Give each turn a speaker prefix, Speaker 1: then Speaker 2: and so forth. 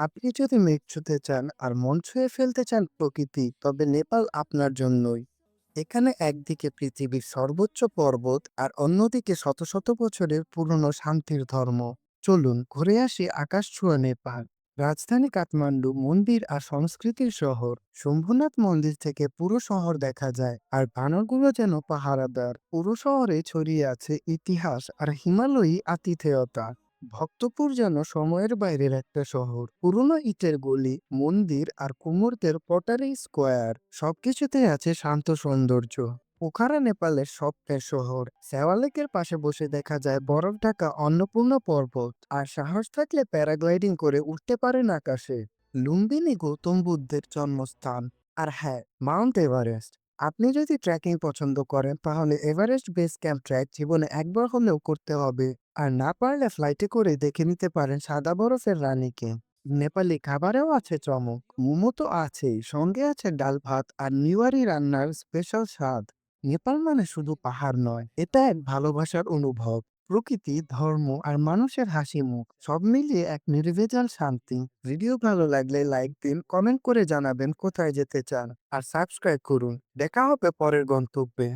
Speaker 1: আপনি যদি মেঘ ছুঁতে চান আর মন ছুঁয়ে ফেলতে চান প্রকৃতি, তবে নেপাল আপনার জন্যই। এখানে একদিকে পৃথিবীর সর্বোচ্চ পর্বত আর অন্যদিকে শত শত বছরের পুরনো শান্তির ধর্ম। চলুন ঘুরে আসি আকাশ ছোঁয়া নেপাল। রাজধানী কাঠমান্ডু, মন্দির আর সংস্কৃতির শহর। শম্ভুনাথ মন্দির থেকে পুরো শহর দেখা যায় আর বানরগুলো যেন পাহারাদার। পুরো শহরে ছড়িয়ে আছে ইতিহাস আর হিমালয়ী আতিথেয়তা। ভক্তপুর যেন সময়ের বাইরের একটা শহর। পুরনো ইটের গলি, মন্দির আর কুমোরদের পটারি স্কোয়ার সবকিছুতেই আছে শান্ত সৌন্দর্য। পোখারা নেপালের স্বপ্নের শহর। সেওয়ালেকের পাশে বসে দেখা যায় বরফ ঢাকা অন্নপূর্ণ পর্বত। আর সাহস থাকলে প্যারাগ্লাইডিং করে উঠতে পারেন আকাশে। লুম্বিনী গৌতম বুদ্ধের জন্মস্থান। আর হ্যাঁ মাউন্ট এভারেস্ট। আপনি যদি ট্রেকিং পছন্দ করেন, তাহলে এভারেস্ট বেস ক্যাম্প ট্র্যাক জীবনে একবার হলেও করতে হবে। আর না পারলে ফ্লাইটে করে দেখে নিতে পারেন সাদা বরফের রানীকে। নেপালি খাবারেও আছে চমক, মোমো তো আছেই, সঙ্গে আছে ডাল ভাত আর নিউয়ারি রান্নার স্পেশাল স্বাদ। নেপাল মানে শুধু পাহাড় নয়, এটা এক ভালোবাসার অনুভব। প্রকৃতি, ধর্ম আর মানুষের হাসি মুখ সব মিলিয়ে এক নির্ভেজাল শান্তি। ভিডিও ভালো লাগলে লাইক দিন, কমেন্ট করে জানাবেন কোথায় যেতে চান, আর সাবস্ক্রাইব করুন। দেখা হবে পরের গন্তব্যে।